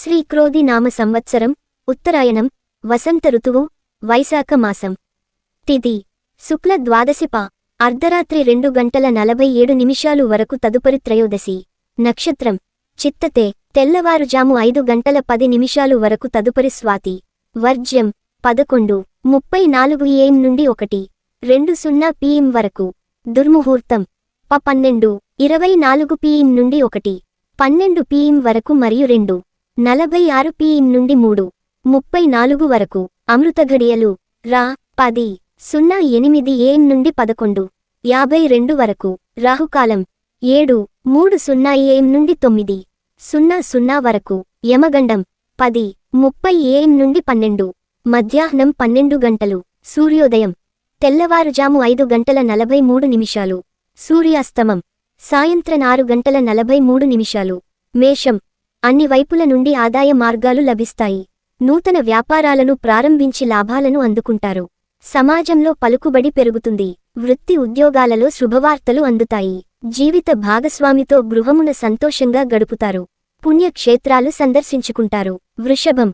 శ్రీ క్రోధి నామ సంవత్సరం ఉత్తరాయణం వసంత ఋతువు వైశాఖ మాసం. తిథి శుక్ల ద్వాదశిప అర్ధరాత్రి రెండు గంటల నలభై ఏడు నిమిషాలు వరకు తదుపరి త్రయోదశి. నక్షత్రం. చిత్తతే తెల్లవారుజాము ఐదు గంటల పది నిమిషాలు వరకు తదుపరి స్వాతి. వర్జ్యం. పదకొండు ముప్పై నాలుగు ఏం నుండి ఒకటి. రెండు సున్నా పిఎం వరకు. దుర్ముహూర్తం. ప పన్నెండు ఇరవై నాలుగు పిఎం నుండి ఒకటి. పన్నెండు పిఎం వరకు మరియు రెండు. నలభై ఆరు పిఎం నుండి మూడు ముప్పై నాలుగు వరకు అమృతఘడియలు రా పది సున్నా ఎనిమిది ఏఎం నుండి పదకొండు యాభై రెండు వరకు రాహుకాలం ఏడు మూడు సున్నా ఏఎం నుండి తొమ్మిది సున్నా సున్నా వరకు యమగండం పది ముప్పై ఏఎం నుండి పన్నెండు మధ్యాహ్నం పన్నెండు గంటలు సూర్యోదయం తెల్లవారుజాము ఐదు గంటల నలభై మూడు నిమిషాలు సూర్యాస్తమం సాయంత్రం ఆరు గంటల నలభై మూడు నిమిషాలు మేషం అన్ని వైపుల నుండి ఆదాయ మార్గాలు లభిస్తాయి. నూతన వ్యాపారాలను ప్రారంభించి లాభాలను అందుకుంటారు. సమాజంలో పలుకుబడి పెరుగుతుంది. వృత్తి ఉద్యోగాలలో శుభవార్తలు అందుతాయి. జీవిత భాగస్వామితో గృహమున సంతోషంగా గడుపుతారు. పుణ్యక్షేత్రాలు సందర్శించుకుంటారు. వృషభం.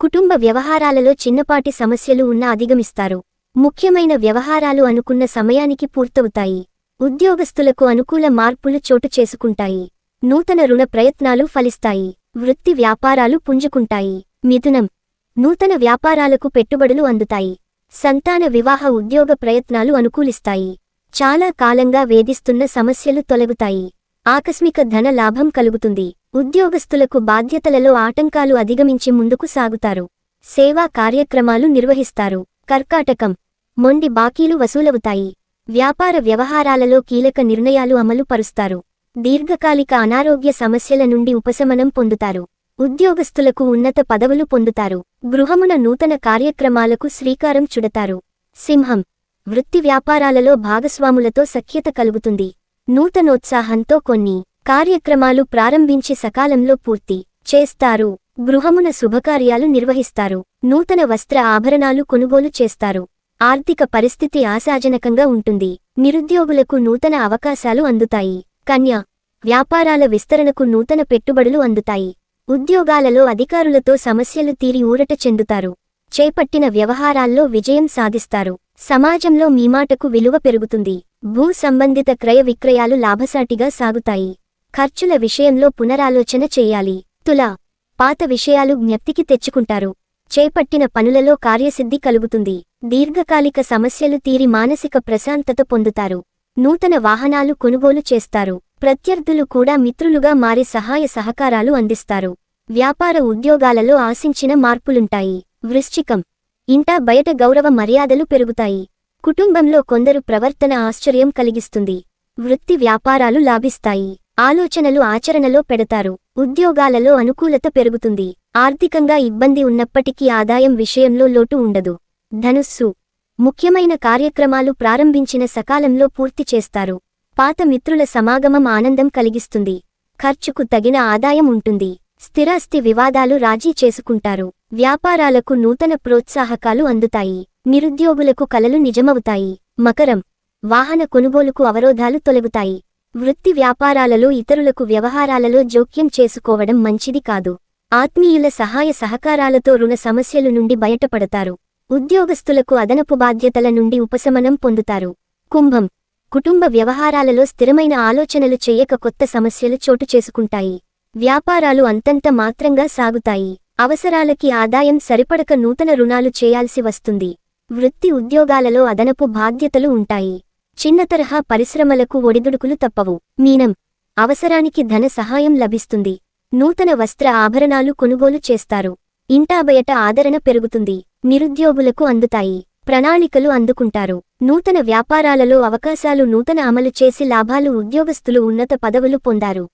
కుటుంబ వ్యవహారాలలో చిన్నపాటి సమస్యలు ఉన్న అధిగమిస్తారు. ముఖ్యమైన వ్యవహారాలు అనుకున్న సమయానికి పూర్తవుతాయి. ఉద్యోగస్తులకు అనుకూల మార్పులు చోటు చేసుకుంటాయి. నూతన రుణ ప్రయత్నాలు ఫలిస్తాయి. వృత్తి వ్యాపారాలు పుంజుకుంటాయి. మిథునం. నూతన వ్యాపారాలకు పెట్టుబడులు అందుతాయి. సంతాన వివాహ ఉద్యోగ ప్రయత్నాలు అనుకూలిస్తాయి. చాలా కాలంగా వేధిస్తున్న సమస్యలు తొలగుతాయి. ఆకస్మిక ధన లాభం కలుగుతుంది. ఉద్యోగస్తులకు బాధ్యతలలో ఆటంకాలు అధిగమించి ముందుకు సాగుతారు. సేవా కార్యక్రమాలు నిర్వహిస్తారు. కర్కాటకం. మొండి బాకీలు వసూలవుతాయి. వ్యాపార వ్యవహారాలలో కీలక నిర్ణయాలు అమలు పరుస్తారు. దీర్ఘకాలిక అనారోగ్య సమస్యల నుండి ఉపశమనం పొందుతారు. ఉద్యోగస్తులకు ఉన్నత పదవులు పొందుతారు. గృహమున నూతన కార్యక్రమాలకు శ్రీకారం చుడతారు. సింహం వృత్తి వ్యాపారాలలో భాగస్వాములతో సఖ్యత కలుగుతుంది. నూతనోత్సాహంతో కొన్ని కార్యక్రమాలు ప్రారంభించి సకాలంలో పూర్తి చేస్తారు. గృహమున శుభకార్యాలు నిర్వహిస్తారు. నూతన వస్త్ర ఆభరణాలు కొనుగోలు చేస్తారు. ఆర్థిక పరిస్థితి ఆశాజనకంగా ఉంటుంది. నిరుద్యోగులకు నూతన అవకాశాలు అందుతాయి. కన్య వ్యాపారాల విస్తరణకు నూతన పెట్టుబడులు అందుతాయి. ఉద్యోగాలలో అధికారులతో సమస్యలు తీరి ఊరట చెందుతారు. చేపట్టిన వ్యవహారాల్లో విజయం సాధిస్తారు. సమాజంలో మీమాటకు విలువ పెరుగుతుంది. భూ సంబంధిత క్రయ విక్రయాలు లాభసాటిగా సాగుతాయి. ఖర్చుల విషయంలో పునరాలోచన చేయాలి. తుల పాత విషయాలు జ్ఞప్తికి తెచ్చుకుంటారు. చేపట్టిన పనులలో కార్యసిద్ధి కలుగుతుంది. దీర్ఘకాలిక సమస్యలు తీరి మానసిక ప్రశాంతత పొందుతారు. నూతన వాహనాలు కొనుగోలు చేస్తారు. ప్రత్యర్థులు కూడా మిత్రులుగా మారి సహాయ సహకారాలు అందిస్తారు. వ్యాపార ఉద్యోగాలలో ఆశించిన మార్పులుంటాయి. వృశ్చికం. ఇంటా బయట గౌరవ మర్యాదలు పెరుగుతాయి. కుటుంబంలో కొందరు ప్రవర్తన ఆశ్చర్యం కలిగిస్తుంది. వృత్తి వ్యాపారాలు లాభిస్తాయి. ఆలోచనలు ఆచరణలో పెడతారు. ఉద్యోగాలలో అనుకూలత పెరుగుతుంది. ఆర్థికంగా ఇబ్బంది ఉన్నప్పటికీ ఆదాయం విషయంలో లోటు ఉండదు. ధనుస్సు. ముఖ్యమైన కార్యక్రమాలు ప్రారంభించిన సకాలంలో పూర్తి చేస్తారు. పాత మిత్రుల సమాగమం ఆనందం కలిగిస్తుంది. ఖర్చుకు తగిన ఆదాయం ఉంటుంది. స్థిరాస్తి వివాదాలు రాజీ చేసుకుంటారు. వ్యాపారాలకు నూతన ప్రోత్సాహకాలు అందుతాయి. నిరుద్యోగులకు కలలు నిజమవుతాయి. మకరం వాహన కొనుగోలుకు అవరోధాలు తొలగుతాయి. వృత్తి వ్యాపారాలలో ఇతరులకు వ్యవహారాలలో జోక్యం చేసుకోవడం మంచిది కాదు. ఆత్మీయుల సహాయ సహకారాలతో రుణ సమస్యలు నుండి బయటపడతారు. ఉద్యోగస్తులకు అదనపు బాధ్యతల నుండి ఉపశమనం పొందుతారు. కుంభం. కుటుంబ వ్యవహారాలలో స్థిరమైన ఆలోచనలు చెయ్యక కొత్త సమస్యలు చోటు చేసుకుంటాయి. వ్యాపారాలు అంతంత మాత్రంగా సాగుతాయి. అవసరాలకి ఆదాయం సరిపడక నూతన రుణాలు చేయాల్సి వస్తుంది. వృత్తి ఉద్యోగాలలో అదనపు బాధ్యతలు ఉంటాయి. చిన్న తరహా పరిశ్రమలకు ఒడిదుడుకులు తప్పవు. మీనం. అవసరానికి ధన సహాయం లభిస్తుంది. నూతన వస్త్ర ఆభరణాలు కొనుగోలు చేస్తారు. ఇంటా బయట ఆదరణ పెరుగుతుంది నిరుద్యోగులకు అందుతాయి ప్రణాళికలు అందుకుంటారు. నూతన వ్యాపారాలలో అవకాశాలు నూతన అమలు చేసి లాభాలు ఉద్యోగస్తులు ఉన్నత పదవులు పొందారు.